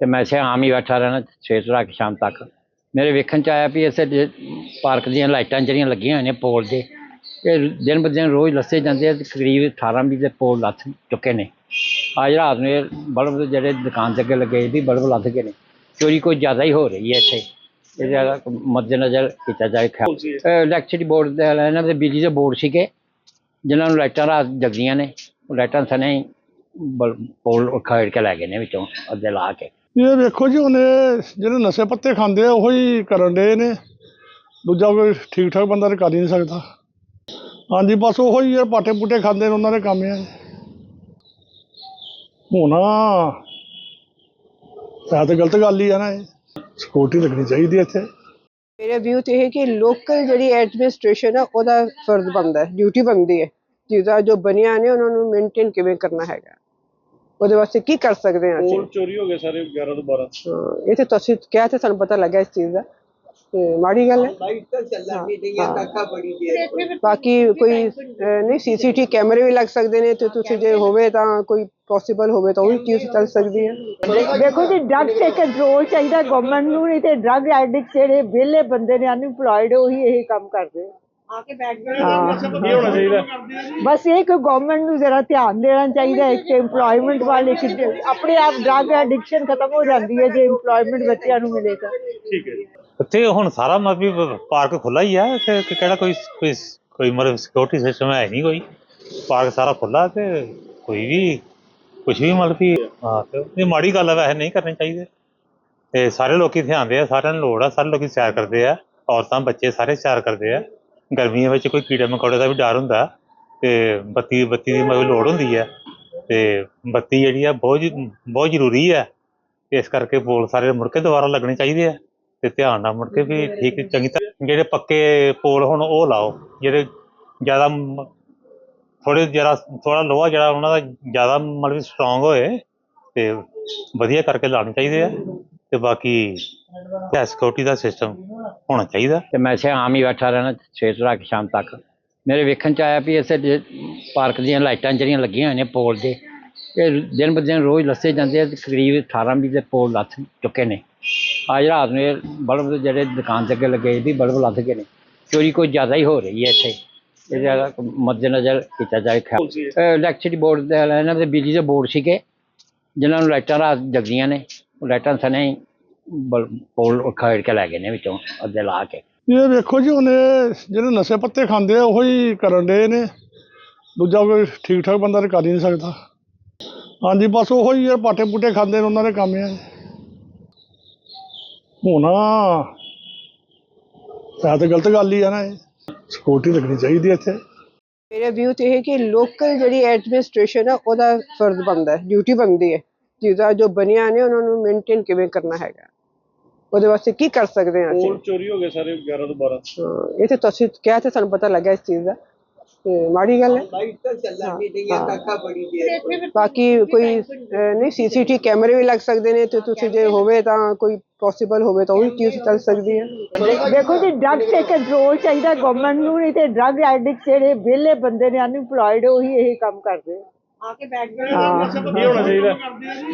ਤੇ ਮੈਂ ਇੱਥੇ ਆਮ ਹੀ ਬੈਠਾ ਰਹਿਣਾ ਸਵੇਰ ਤੋਂ ਲੈ ਕੇ ਸ਼ਾਮ ਤੱਕ। ਮੇਰੇ ਵੇਖਣ ਚ ਆਇਆ ਵੀ ਇਸੇ ਪਾਰਕ ਦੀਆਂ ਲਾਈਟਾਂ ਜਿਹੜੀਆਂ ਲੱਗੀਆਂ ਹੋਈਆਂ ਨੇ ਪੋਲ ਦੇ, ਇਹ ਦਿਨ ਬ ਦਿਨ ਰੋਜ਼ ਲੱਸੇ ਜਾਂਦੇ ਆ ਤੇ ਕਰੀਬ 18 ਵੀਹ ਦੇ ਪੋਲ ਲੱਥ ਚੁੱਕੇ ਨੇ। ਅੱਜ ਰਾਤ ਨੂੰ ਇਹ ਬਲਬ ਜਿਹੜੇ ਦੁਕਾਨ ਦੇ ਅੱਗੇ ਲੱਗੇ ਇਹ ਵੀ ਬਲਬ ਲੱਥ ਗਏ ਨੇ। ਚੋਰੀ ਕੋਈ ਜ਼ਿਆਦਾ ਹੀ ਹੋ ਰਹੀ ਹੈ ਇੱਥੇ। ਇਹ ਜ਼ਿਆਦਾ ਮੱਦੇਨਜ਼ਰ ਕੀਤਾ ਜਾਏ ਖਿਆਲ ਇਲੈਕਟ੍ਰਿਸਿਟੀ ਬੋਰਡ ਦੇ ਇਹਨਾਂ ਦੇ ਬਿਜਲੀ ਦੇ ਬੋਰਡ ਸੀਗੇ, ਜਿਨ੍ਹਾਂ ਨੂੰ ਲਾਈਟਾਂ ਰਾਤ ਜਗਦੀਆਂ ਨੇ। ਲਾਈਟਾਂ ਸਨੇ ਬਲ- ਪੋਲ ਉਖਾੜ ਕੇ ਲੈ ਗਏ ਨੇ ਵਿੱਚੋਂ ਅੱਧੇ ਲਾ ਕੇ। ਇਹ ਵੇਖੋ ਜੀ, ਉਹਨੇ ਜਿਹੜੇ ਨਸ਼ੇ ਪੱਤੇ ਖਾਂਦੇ ਆ, ਉਹੀ ਕਰਨ ਦੇ ਨੇ। ਦੂਜਾ ਕੋਈ ਠੀਕ ਠਾਕ ਬੰਦਾ ਤਾਂ ਕਰ ਹੀ ਨਹੀਂ ਸਕਦਾ। ਹਾਂਜੀ, ਬਸ ਉਹੋ ਹੀ ਯਾਰ ਪਾਟੇ ਪੁੱਟੇ ਖਾਂਦੇ ਨੇ ਉਹਨਾਂ ਦੇ ਕੰਮ ਆ। ਹੁਣ ਇਹ ਤਾਂ ਗਲਤ ਗੱਲ ਹੀ ਆ ਨਾ ਇਹ। ਸਿਕਿਉਰਿਟੀ ਲੱਗਣੀ ਚਾਹੀਦੀ ਹੈ ਇੱਥੇ। ਮੇਰਾ ਵਿਊ ਤੇ ਇਹ ਕਿ ਲੋਕਲ ਜਿਹੜੀ ਐਡਮਿਨਿਸਟ੍ਰੇਸ਼ਨ ਹੈ ਉਹਦਾ ਫਰਜ਼ ਬਣਦਾ ਹੈ ਡਿਊਟੀ ਬਣਦੀ ਹੈ। ਚੀਜ਼ਾਂ ਜੋ ਬਣੀਆਂ ਨੇ, ਉਹਨਾਂ ਨੂੰ ਮੇਨਟੇਨ ਕਿਵੇਂ ਕਰਨਾ ਹੈਗਾ। ਉਹਦੇ ਵਾਸਤੇ ਕੀ ਕਰ ਸਕਦੇ ਹਾਂ ਅਸੀਂ? ਚੋਰੀ ਹੋ ਗਏ ਸਾਰੇ 11 ਤੋਂ 12 ਹਾਂ, ਇਹ ਤੇ ਤੁਸੀਂ ਕਿਹਾ ਤੇ ਸਾਨੂੰ ਪਤਾ ਲੱਗਾ ਇਸ ਚੀਜ਼ ਦਾ। ਤੇ ਮਾੜੀ ਗੱਲ ਹੈ। ਬਾਕੀ ਕੋਈ ਨਹੀਂ ਸੀਸੀਟੀ ਕੈਮਰੇ ਵੀ ਲੱਗ ਸਕਦੇ ਨੇ ਤੇ ਤੁਸੀਂ ਜੇ ਹੋਵੇ ਤਾਂ ਕੋਈ ਪੋਸੀਬਲ ਹੋਵੇ ਤਾਂ ਉਹ ਵੀ ਚੀਜ਼ ਚੱਲ ਸਕਦੀ ਹੈ। ਦੇਖੋ ਜੀ ਡਰਗ ਤੇ ਕੰਟਰੋਲ ਚਾਹੀਦਾ ਗਵਰਨਮੈਂਟ ਨੂੰ ਨਹੀਂ ਤੇ ਡਰਗ ਐਡਿਕਟ ਜਿਹੜੇ ਵਿਹਲੇ ਬੰਦੇ ਨੇ ਅਨਇੰਪਲੋਇਡ ਉਹੀ ਇਹ ਕੰਮ ਕਰਦੇ ਆ। ਆ ਕੇ ਬੈਠ ਕੀ ਹੋਣਾ ਚਾਹੀਦਾ। ਬਸ ਇਹ ਕਿ ਗਵਰਨਮੈਂਟ ਨੂੰ ਜ਼ਰਾ ਧਿਆਨ ਦੇਣਾ ਚਾਹੀਦਾ ਹੈ ਕਿ EMPLOYMENT ਵਾਲੇ ਕਿ ਆਪਣੇ ਆਪ ਡਰਗ ਐਡਿਕਸ਼ਨ ਖਤਮ ਹੋ ਜਾਂਦੀ ਹੈ ਜੇ EMPLOYMENT ਬੱਚਿਆਂ ਨੂੰ ਮਿਲੇ ਤਾਂ। ਠੀਕ ਹੈ ਜੀ। ਇੱਥੇ ਹੁਣ ਸਾਰਾ ਵੀ ਪਾਰਕ ਖੁੱਲਾ ਹੀ ਆ ਕਿ ਕਿ ਕਿਹੜਾ ਕੋਈ ਕੋਈ ਕੋਈ ਮਤਲਬ ਸਿਕਿਉਰਿਟੀ ਸਿਸਟਮ ਹੈ ਨਹੀਂ ਕੋਈ। ਪਾਰਕ ਸਾਰਾ ਖੁੱਲਾ ਤੇ ਕੋਈ ਵੀ ਕੁਝ ਵੀ ਮਤਲਬ ਵੀ ਹਾਂ ਤੇ ਇਹ ਮਾੜੀ ਗੱਲ ਹੈ ਵੈਸੇ ਨਹੀਂ ਕਰਨੀ ਚਾਹੀਦੀ। ਤੇ ਸਾਰੇ ਲੋਕੀ ਇੱਥੇ ਆਉਂਦੇ ਆ ਸਾਰਿਆਂ ਨੂੰ ਲੋੜ ਆ ਸਾਰੇ ਲੋਕੀ ਸੈਰ ਕਰਦੇ ਆ ਔਰਤਾਂ ਬੱਚੇ ਸਾਰੇ ਸੈਰ ਕਰਦੇ ਆ। ਗਰਮੀਆਂ ਵਿੱਚ ਕੋਈ ਕੀੜੇ ਮਕੌੜੇ ਦਾ ਵੀ ਡਰ ਹੁੰਦਾ ਤੇ ਬੱਤੀ ਬੱਤੀ ਦੀ ਮਤਲਬ ਲੋੜ ਹੁੰਦੀ ਹੈ ਤੇ ਬੱਤੀ ਜਿਹੜੀ ਆ ਬਹੁਤ ਜ- ਬਹੁਤ ਜ਼ਰੂਰੀ ਹੈ ਇਸ ਕਰਕੇ ਪੋਲ ਸਾਰੇ ਮੁੜ ਕੇ ਦੁਬਾਰਾ ਲੱਗਣੇ ਚਾਹੀਦੇ ਆ ਤੇ ਧਿਆਨ ਨਾਲ ਮੁੜ ਕੇ ਵੀ ਠੀਕ, ਚੰਗੀ ਤਰ੍ਹਾਂ ਜਿਹੜੇ ਪੱਕੇ ਪੋਲ ਹੁਣ ਉਹ ਲਾਓ, ਜਿਹੜੇ ਜ਼ਿਆਦਾ ਥੋੜੇ ਜਿਹੜਾ ਥੋੜਾ ਲੋਹਾ ਜਿਹੜਾ ਉਹਨਾਂ ਦਾ ਜ਼ਿਆਦਾ ਮਤਲਬ ਸਟਰੋਂਗ ਹੋਏ ਤੇ ਵਧੀਆ ਕਰਕੇ ਲਾਉਣੇ ਚਾਹੀਦੇ ਆ। ਤੇ ਬਾਕੀ ਸਿਕਿਉਰਿਟੀ ਦਾ ਸਿਸਟਮ ਹੋਣਾ ਚਾਹੀਦਾ। ਤੇ ਮੈਂ ਇੱਥੇ ਆਮ ਹੀ ਬੈਠਾ ਰਹਿਣਾ ਸਵੇਰ ਤੋਂ ਕੇ ਸ਼ਾਮ ਤੱਕ। ਮੇਰੇ ਵੇਖਣ ਚ ਆਇਆ ਵੀ ਇਸੇ ਪਾਰਕ ਦੀਆਂ ਲਾਈਟਾਂ ਜਿਹੜੀਆਂ ਲੱਗੀਆਂ ਹੋਈਆਂ ਨੇ ਪੋਲ ਦੇ ਇਹ ਦਿਨ ਬ ਦਿਨ ਰੋਜ਼ ਲੱਸੇ ਜਾਂਦੇ ਆ ਤੇ ਕਰੀਬ 18 ਵੀਹ ਦੇ ਪੋਲ ਲੱਥ ਚੁੱਕੇ ਨੇ। ਅੱਜ ਰਾਤ ਨੂੰ ਇਹ ਬਲਬ ਜਿਹੜੇ ਦੁਕਾਨ ਦੇ ਅੱਗੇ ਲੱਗੇ ਵੀ ਬਲਬ ਲੱਥ ਗਏ ਨੇ। ਚੋਰੀ ਕੋਈ ਜ਼ਿਆਦਾ ਹੀ ਹੋ ਰਹੀ ਹੈ ਇੱਥੇ। ਇਹ ਜ਼ਿਆਦਾ ਮੱਦੇਨਜ਼ਰ ਕੀਤਾ ਜਾਏ ਖਿਆਲ ਇਲੈਕਟ੍ਰਿਸਿਟੀ ਬੋਰਡ ਦੇ ਇਹਨਾਂ ਦੇ ਬਿਜਲੀ ਦੇ ਬੋਰਡ ਸੀਗੇ ਜਿਨ੍ਹਾਂ ਨੂੰ ਲਾਈਟਾਂ ਰਾਤ ਜਗਦੀਆਂ ਨੇ। ਲਾਈਟਾਂ ਸਨੇ ਹੀ ਬਲ- ਪੋਲ ਉਖਾੜ ਕੇ ਲੈ ਗਏ ਨੇ ਵਿੱਚੋਂ ਅੱਧੇ ਲਾ ਕੇ। ਇਹ ਵੇਖੋ ਜੀ ਉਹਨੇ ਜਿਹੜੇ ਨਸ਼ੇ ਪੱਤੇ ਖਾਂਦੇ ਆ ਉਹੀ ਕਰਨ ਦੇ ਨੇ। ਦੂਜਾ ਕੋਈ ਠੀਕ ਠਾਕ ਬੰਦਾ ਤਾਂ ਕਰ ਹੀ ਨਹੀਂ ਸਕਦਾ। ਹਾਂਜੀ ਬਸ ਉਹੋ ਹੀ ਯਾਰ ਪਾਟੇ ਪੁੱਟੇ ਖਾਂਦੇ ਨੇ ਉਹਨਾਂ ਦੇ ਕੰਮ ਆ। ਹੁਣ ਇਹ ਤਾਂ ਗਲਤ ਗੱਲ ਹੀ ਆ ਨਾ ਇਹ। ਸਿਕਿਉਰਿਟੀ ਲੱਗਣੀ ਚਾਹੀਦੀ ਹੈ ਇੱਥੇ। ਮੇਰਾ ਵਿਊ ਤੇ ਇਹ ਹੈ ਕਿ ਲੋਕਲ ਜਿਹੜੀ ਐਡਮਿਨਿਸਟ੍ਰੇਸ਼ਨ ਹੈ ਉਹਦਾ ਫਰਜ਼ ਬਣਦਾ ਹੈ ਡਿਊਟੀ ਬਣਦੀ ਹੈ। ਚੀਜ਼ਾਂ ਜੋ ਬਣੀਆਂ ਨੇ ਉਹਨਾਂ ਨੂੰ ਮੇਨਟੇਨ ਕਿਵੇਂ ਕਰਨਾ ਹੈਗਾ। ਉਹਦੇ ਵਾਸਤੇ ਕੀ ਕਰ ਸਕਦੇ ਹਾਂ ਅਸੀਂ? ਚੋਰੀ ਹੋ ਗਏ ਸਾਰੇ 11 ਤੋਂ 12 ਹਾਂ, ਇਹ ਤੇ ਤੁਸੀਂ ਕਿਹਾ ਤੇ ਸਾਨੂੰ ਪਤਾ ਲੱਗਾ ਇਸ ਚੀਜ਼ ਦਾ। ਤੇ ਮਾੜੀ ਗੱਲ ਹੈ। ਬਾਕੀ ਕੋਈ ਨਹੀਂ ਸੀਸੀਟੀ ਕੈਮਰੇ ਵੀ ਲੱਗ ਸਕਦੇ ਨੇ ਤੇ ਤੁਸੀਂ ਜੇ ਹੋਵੇ ਤਾਂ ਕੋਈ ਪੋਸੀਬਲ ਹੋਵੇ ਤਾਂ ਉਹ ਵੀ ਚੀਜ਼ ਚੱਲ ਸਕਦੀ ਹੈ। ਦੇਖੋ ਜੀ ਡਰਗ ਤੇ ਕੰਟਰੋਲ ਚਾਹੀਦਾ ਗਵਰਨਮੈਂਟ ਨੂੰ ਨਹੀਂ ਤੇ ਡਰਗ ਐਡਿਕਟ ਜਿਹੜੇ ਵਿਹਲੇ ਬੰਦੇ ਨੇ ਅਨਇੰਪਲੋਇਡ ਉਹੀ ਇਹ ਕੰਮ ਕਰਦੇ ਆ। ਆ ਕੇ ਬੈਠ ਕੀ ਹੋਣਾ ਚਾਹੀਦਾ।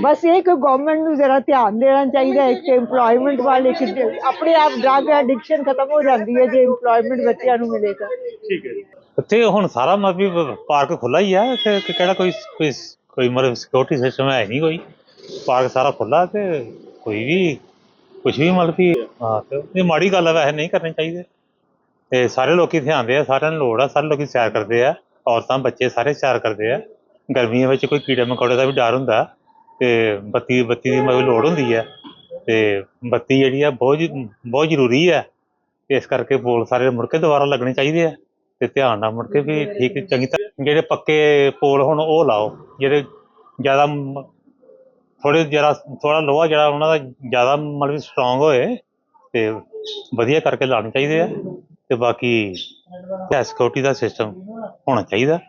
ਬਸ ਇਹ ਕਿ ਗਵਰਨਮੈਂਟ ਨੂੰ ਜ਼ਰਾ ਧਿਆਨ ਦੇਣਾ ਚਾਹੀਦਾ ਹੈ ਕਿ EMPLOYMENT ਵਾਲੇ ਕਿ ਆਪਣੇ ਆਪ ਡਰਗ ਐਡਿਕਸ਼ਨ ਖਤਮ ਹੋ ਜਾਂਦੀ ਹੈ ਜੇ EMPLOYMENT ਬੱਚਿਆਂ ਨੂੰ ਮਿਲੇ ਤਾਂ। ਠੀਕ ਹੈ ਜੀ। ਇੱਥੇ ਹੁਣ ਸਾਰਾ ਮਤਲਬ ਵੀ ਪਾਰਕ ਖੁੱਲਾ ਹੀ ਆ ਕਿ ਕਿ ਕਿਹੜਾ ਕੋਈ ਕੋਈ ਕੋਈ ਮਤਲਬ ਸਿਕਿਉਰਿਟੀ ਸਿਸਟਮ ਹੈ ਨਹੀਂ ਕੋਈ। ਪਾਰਕ ਸਾਰਾ ਖੁੱਲਾ ਤੇ ਕੋਈ ਵੀ ਕੁਝ ਵੀ ਮਤਲਬ ਵੀ ਹਾਂ ਤੇ ਇਹ ਮਾੜੀ ਗੱਲ ਹੈ ਵੈਸੇ ਨਹੀਂ ਕਰਨੀ ਚਾਹੀਦੀ। ਤੇ ਸਾਰੇ ਲੋਕੀ ਇੱਥੇ ਆਉਂਦੇ ਆ ਸਾਰਿਆਂ ਨੂੰ ਲੋੜ ਆ ਸਾਰੇ ਲੋਕੀ ਸੈਰ ਕਰਦੇ ਆ ਔਰਤਾਂ ਬੱਚੇ ਸਾਰੇ ਸੈਰ ਕਰਦੇ ਆ। ਗਰਮੀਆਂ ਵਿੱਚ ਕੋਈ ਕੀੜੇ ਮਕੌੜੇ ਦਾ ਵੀ ਡਰ ਹੁੰਦਾ ਤੇ ਬੱਤੀ ਬੱਤੀ ਦੀ ਮਤਲਬ ਲੋੜ ਹੁੰਦੀ ਹੈ ਤੇ ਬੱਤੀ ਜਿਹੜੀ ਆ ਬਹੁਤ ਜ- ਬਹੁਤ ਜ਼ਰੂਰੀ ਹੈ ਇਸ ਕਰਕੇ ਪੋਲ ਸਾਰੇ ਮੁੜ ਕੇ ਦੁਬਾਰਾ ਲੱਗਣੇ ਚਾਹੀਦੇ ਆ ਤੇ ਧਿਆਨ ਨਾਲ ਮੁੜ ਕੇ ਵੀ ਠੀਕ, ਚੰਗੀ ਤਰ੍ਹਾਂ ਜਿਹੜੇ ਪੱਕੇ ਪੋਲ ਹੁਣ ਉਹ ਲਾਓ, ਜਿਹੜੇ ਜ਼ਿਆਦਾ ਥੋੜੇ ਜਿਹੜਾ ਥੋੜਾ ਲੋਹਾ ਜਿਹੜਾ ਉਹਨਾਂ ਦਾ ਜ਼ਿਆਦਾ ਮਤਲਬ ਸਟਰੋਂਗ ਹੋਏ ਤੇ ਵਧੀਆ ਕਰਕੇ ਲਾਉਣੇ ਚਾਹੀਦੇ ਆ ਤੇ ਬਾਕੀ ਸਿਕਿਉਰਿਟੀ ਦਾ ਸਿਸਟਮ ਹੋਣਾ ਚਾਹੀਦਾ।